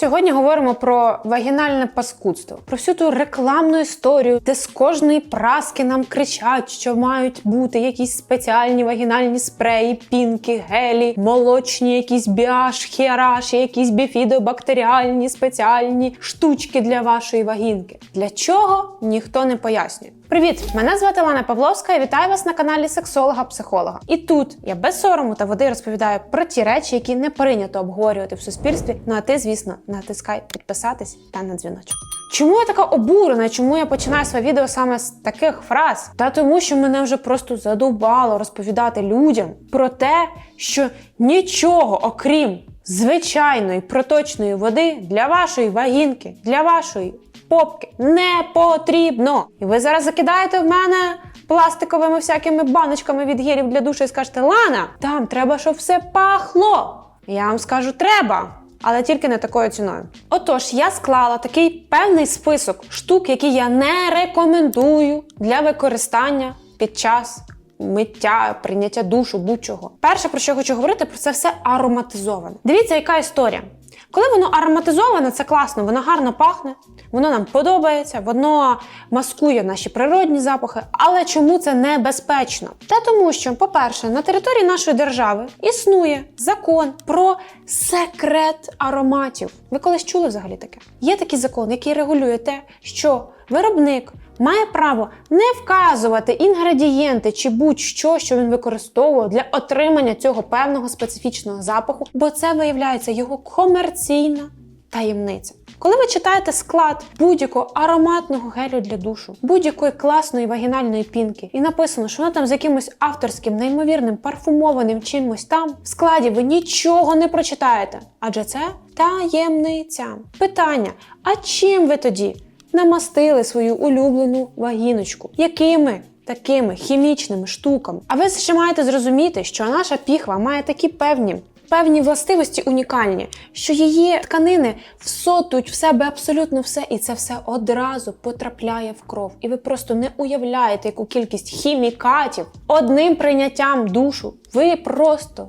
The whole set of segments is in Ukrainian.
Сьогодні говоримо про вагінальне паскудство, про всю ту рекламну історію, де з кожної праски нам кричать, що мають бути якісь спеціальні вагінальні спреї, пінки, гелі, молочні, якісь біаш, хіараші, якісь біфідобактеріальні спеціальні штучки для вашої вагінки. Для чого ніхто не пояснює. Привіт! Мене звати Лана Павловська і вітаю вас на каналі Сексолога-психолога. І тут я без сорому та води розповідаю про ті речі, які не прийнято обговорювати в суспільстві. Ну а ти, звісно, натискай підписатись та на дзвіночок. Чому я така обурена? Чому я починаю своє відео саме з таких фраз? Та тому, що мене вже просто задовбало розповідати людям про те, що нічого окрім звичайної проточної води для вашої вагінки, для вашої попки не потрібно. І ви зараз закидаєте в мене пластиковими всякими баночками від гелів для душу і скажете: Лана, там треба, щоб все пахло. Я вам скажу, треба. Але тільки не такою ціною. Отож, я склала такий певний список штук, які я не рекомендую для використання під час миття, прийняття душу, будь-чого. Перше, про що я хочу говорити, про це все ароматизоване. Дивіться, яка історія. Коли воно ароматизоване, це класно, воно гарно пахне, воно нам подобається, воно маскує наші природні запахи. Але чому це небезпечно? Та тому, що, по-перше, на території нашої держави існує закон про секрет ароматів. Ви колись чули взагалі таке? Є такий закон, який регулює те, що виробник має право не вказувати інгредієнти чи будь-що, що він використовує для отримання цього певного специфічного запаху, бо це виявляється його комерційна таємниця. Коли ви читаєте склад будь-якого ароматного гелю для душу, будь-якої класної вагінальної пінки, і написано, що воно там з якимось авторським, неймовірним, парфумованим чимось там, в складі ви нічого не прочитаєте, адже це таємниця. Питання: а чим ви тоді намастили свою улюблену вагіночку? Якими? Такими хімічними штуками. А ви ще маєте зрозуміти, що наша піхва має такі певні певні властивості унікальні, що її тканини всотують в себе абсолютно все, і це все одразу потрапляє в кров. І ви просто не уявляєте, яку кількість хімікатів одним прийняттям душу ви просто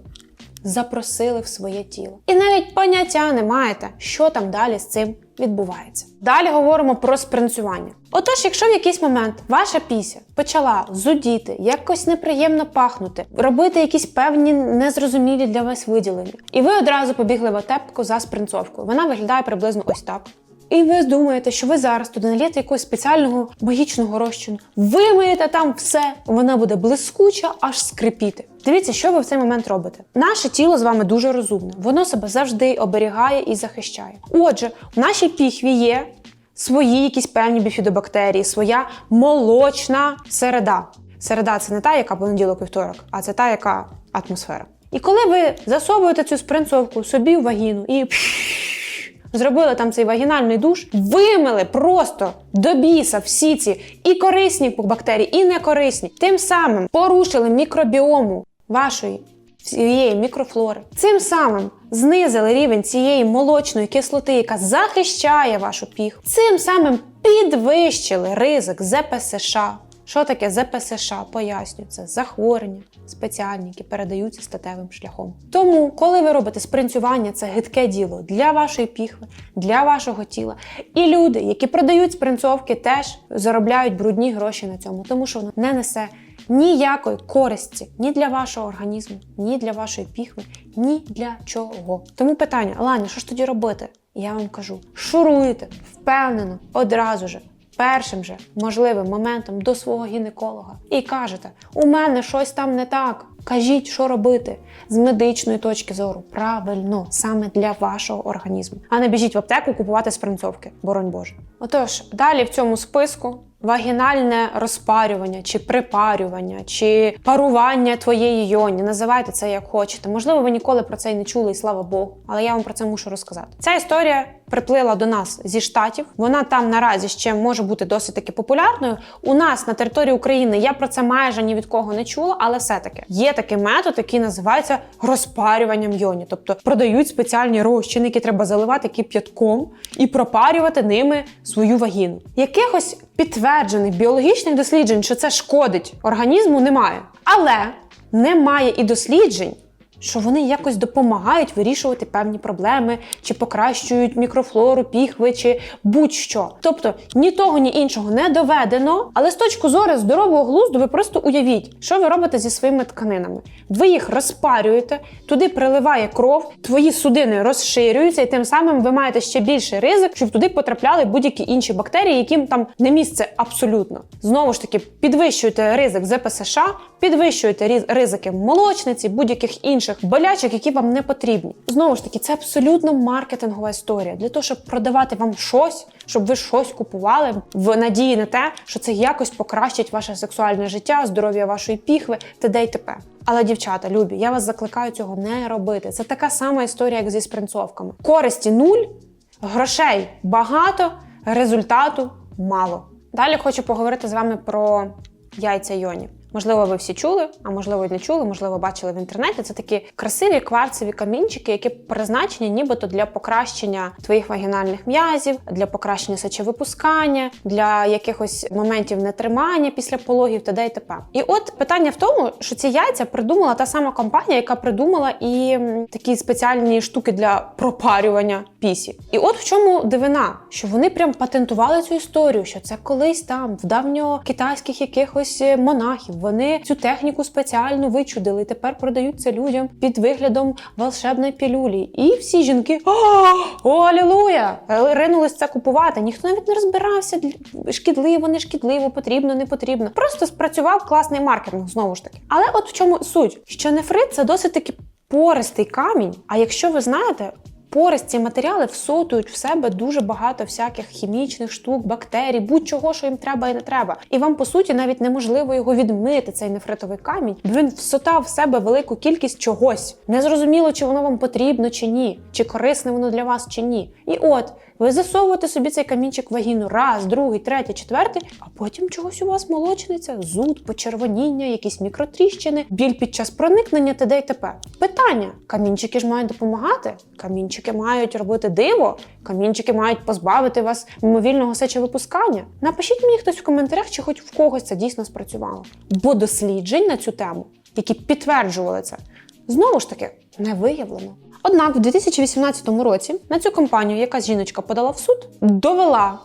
запросили в своє тіло. І навіть поняття не маєте, що там далі з цим відбувається. Далі говоримо про спринцювання. Отож, якщо в якийсь момент ваша піся почала зудіти, якось неприємно пахнути, робити якісь певні незрозумілі для вас виділення, і ви одразу побігли в отепку за спринцовкою, вона виглядає приблизно ось так. І ви думаєте, що ви зараз туди налієте якогось спеціального магічного розчину, вимиєте там все, вона буде блискуча, аж скрипіти. Дивіться, що ви в цей момент робите. Наше тіло з вами дуже розумне, воно себе завжди оберігає і захищає. Отже, в нашій піхві є свої якісь певні біфідобактерії, своя молочна середа. Середа це не та, яка понеділок вівторок, а це та, яка атмосфера. І коли ви засовуєте цю спринцовку собі в вагіну і зробили там цей вагінальний душ, вимили просто до біса всі ці і корисні бактерії, і некорисні. Тим самим порушили мікробіому вашої всієї мікрофлори. Цим самим знизили рівень цієї молочної кислоти, яка захищає вашу піхву. Цим самим підвищили ризик ЗПСШ. Що таке ЗПСШ? Поясню, це захворювання спеціальні, які передаються статевим шляхом. Тому, коли ви робите спринцювання, це гидке діло для вашої піхви, для вашого тіла. І люди, які продають спринцовки, теж заробляють брудні гроші на цьому, тому що воно не несе ніякої користі ні для вашого організму, ні для вашої піхви, ні для чого. Тому питання: Ланя, що ж тоді робити? Я вам кажу: шуруйте впевнено, одразу же. Першим же можливим моментом до свого гінеколога і кажете: у мене щось там не так. Кажіть, що робити з медичної точки зору. Правильно, саме для вашого організму. А не біжіть в аптеку купувати спринцовки, боронь Боже. Отож, далі в цьому списку вагінальне розпарювання, чи припарювання, чи парування твоєї йоні. Називайте це як хочете. Можливо, ви ніколи про це й не чули, і слава Богу, але я вам про це мушу розказати. Ця історія приплила до нас зі штатів. Вона там наразі ще може бути досить таки популярною. У нас на території України я про це майже ні від кого не чула, але все-таки є такий метод, який називається розпарюванням йоні. Тобто продають спеціальні розчини, які треба заливати кип'ятком і пропарювати ними свою вагіну. Якихось підтверджених біологічних досліджень, що це шкодить організму, немає. Але немає і досліджень, що вони якось допомагають вирішувати певні проблеми, чи покращують мікрофлору, піхви, чи будь-що. Тобто ні того, ні іншого не доведено. Але з точки зору здорового глузду, ви просто уявіть, що ви робите зі своїми тканинами. Ви їх розпарюєте, туди приливає кров, твої судини розширюються, і тим самим ви маєте ще більший ризик, щоб туди потрапляли будь-які інші бактерії, яким там не місце абсолютно. Знову ж таки, підвищуєте ризик ЗПСШ, підвищуєте різ- ризики молочниці, будь-яких інших болячок, які вам не потрібні. Знову ж таки, це абсолютно маркетингова історія для того, щоб продавати вам щось, щоб ви щось купували в надії на те, що це якось покращить ваше сексуальне життя, здоров'я вашої піхви, т.д. і т.п. Але, дівчата, любі, я вас закликаю цього не робити. Це така сама історія, як зі спринцовками. Користі нуль, грошей багато, результату мало. Далі хочу поговорити з вами про яйця йоні. Можливо, ви всі чули, а можливо, і не чули, можливо, бачили в інтернеті. Це такі красиві кварцеві камінчики, які призначені нібито для покращення твоїх вагінальних м'язів, для покращення сечовипускання, для якихось моментів нетримання після пологів т.д. і т.п. І от питання в тому, що ці яйця придумала та сама компанія, яка придумала і такі спеціальні штуки для пропарювання пісі. І от в чому дивина, що вони прям патентували цю історію, що це колись там в давньокитайських якихось е, монахів. Вони цю техніку спеціально вичудили. Тепер продають це людям під виглядом волшебної пілюлі. І всі жінки о алілуя! ринулись це купувати. Ніхто навіть не розбирався шкідливо, не шкідливо, потрібно, не потрібно. Просто спрацював класний маркетинг знову ж таки. Але от в чому суть, що нефрит це досить таки пористий камінь. А якщо ви знаєте, Пористі матеріали всотують в себе дуже багато всяких хімічних штук, бактерій, будь-чого, що їм треба і не треба. І вам, по суті, навіть неможливо його відмити, цей нефритовий камінь, бо він всотав в себе велику кількість чогось. Незрозуміло, чи воно вам потрібно чи ні, чи корисне воно для вас чи ні. І от ви засовуєте собі цей камінчик в вагіну раз, другий, третій, четвертий, а потім чогось у вас молочниця, зуд, почервоніння, якісь мікротріщини, біль під час проникнення т.д. і т.п. Питання: камінчики ж мають допомагати, камінчики мають робити диво, камінчики мають позбавити вас мимовільного сечовипускання. Напишіть мені хтось в коментарях, чи хоч в когось це дійсно спрацювало. Бо досліджень на цю тему, які підтверджували це, знову ж таки не виявлено. Однак в 2018 році на цю компанію якась жіночка подала в суд, довела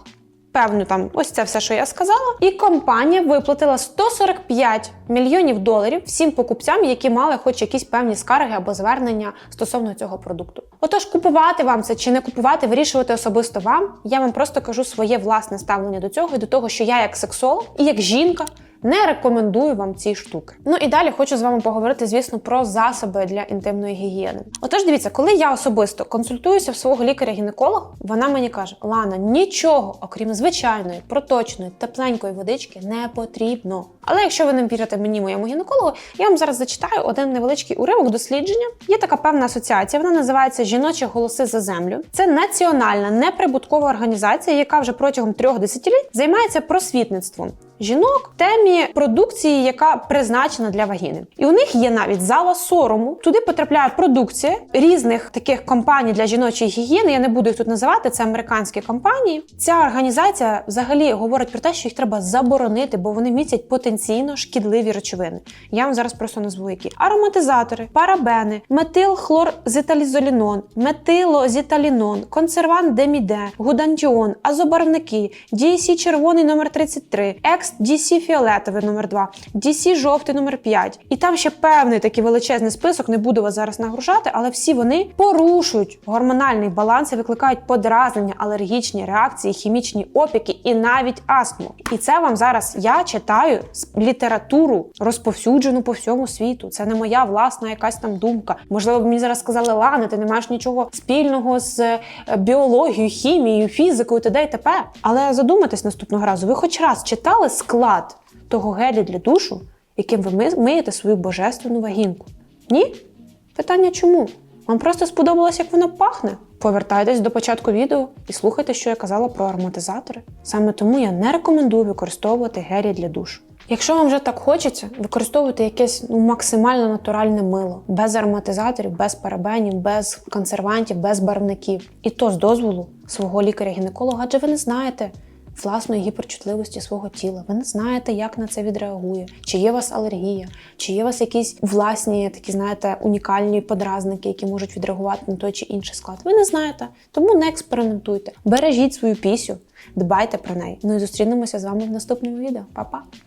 певну там ось це все, що я сказала, і компанія виплатила 145 мільйонів доларів всім покупцям, які мали хоч якісь певні скарги або звернення стосовно цього продукту. Отож, купувати вам це чи не купувати, вирішувати особисто вам. Я вам просто кажу своє власне ставлення до цього і до того, що я як сексолог і як жінка не рекомендую вам ці штуки. Ну і далі хочу з вами поговорити, звісно, про засоби для інтимної гігієни. Отож, дивіться, коли я особисто консультуюся в свого лікаря-гінеколога, вона мені каже: Лана, нічого, окрім звичайної, проточної, тепленької водички, не потрібно. Але якщо ви не вірите мені, моєму гінекологу, я вам зараз зачитаю один невеличкий уривок дослідження. Є така певна асоціація, вона називається Жіночі голоси за землю. Це національна неприбуткова організація, яка вже протягом трьох десятиліть займається просвітництвом жінок темі продукції, яка призначена для вагіни. І у них є навіть зала сорому. Туди потрапляє продукція різних таких компаній для жіночої гігієни. Я не буду їх тут називати, це американські компанії. Ця організація взагалі говорить про те, що їх треба заборонити, бо вони містять потенційно шкідливі речовини. Я вам зараз просто назву які ароматизатори, парабени, метилхлорзиталізолінон, метилозіталінон, консервант деміде, гудантіон, азобарвники, DSC червоний номер 33, екс DC фіолетовий номер 2, DC жовтий номер 5. І там ще певний такий величезний список, не буду вас зараз нагружати, але всі вони порушують гормональний баланс і викликають подразнення, алергічні реакції, хімічні опіки і навіть астму. І це вам зараз я читаю літературу, розповсюджену по всьому світу. Це не моя власна якась там думка. Можливо, б мені зараз сказали, Лана, ти не маєш нічого спільного з е, біологією, хімією, фізикою, т.д. і т.п. Але задумайтесь наступного разу, ви хоч раз читали склад того гелю для душу, яким ви миєте свою божественну вагінку? Ні? Питання чому? Вам просто сподобалось, як воно пахне? Повертайтесь до початку відео і слухайте, що я казала про ароматизатори. Саме тому я не рекомендую використовувати гелі для душу. Якщо вам вже так хочеться, використовуйте якесь ну, максимально натуральне мило, без ароматизаторів, без парабенів, без консервантів, без барвників. І то з дозволу свого лікаря-гінеколога, адже ви не знаєте, власної гіперчутливості свого тіла. Ви не знаєте, як на це відреагує, чи є у вас алергія, чи є у вас якісь власні такі, знаєте, унікальні подразники, які можуть відреагувати на той чи інший склад. Ви не знаєте, тому не експериментуйте. Бережіть свою пісю, дбайте про неї. Ну і зустрінемося з вами в наступному відео. Па-па!